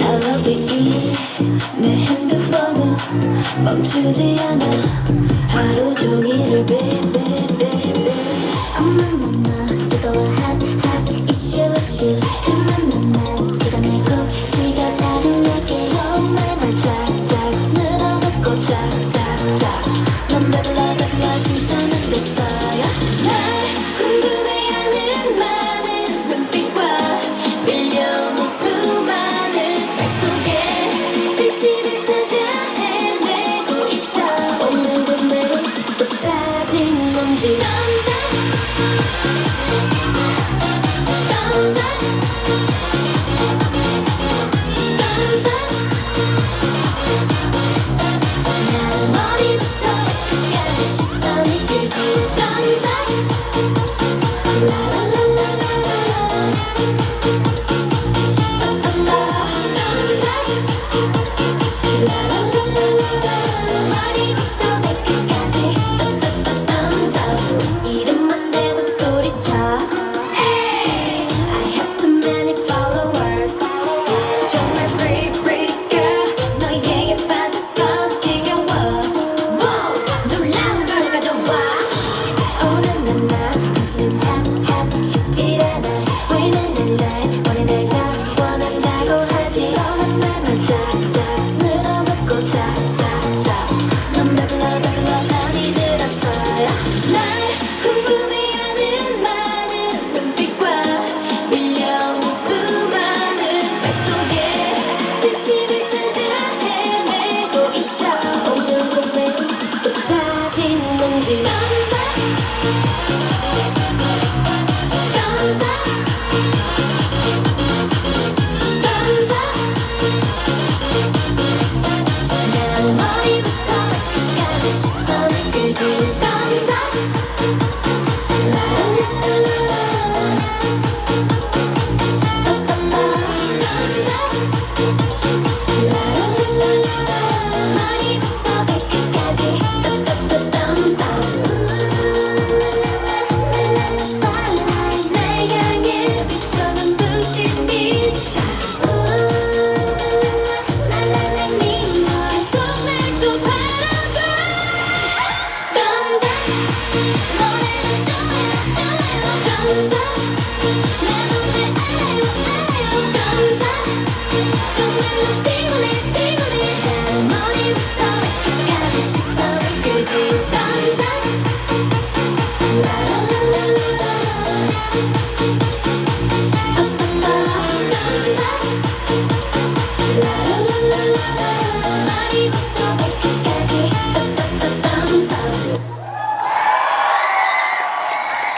I love the E 내 핸드폰은 멈추지 않아. 하루 종일을 baby 엄마 만나 뜨거워 hot hot issue issue 그만 만나 찍어내고 지가 다듬하게. 정말 반짝짝 늘어놓고 짝짝짝 넌 Crazy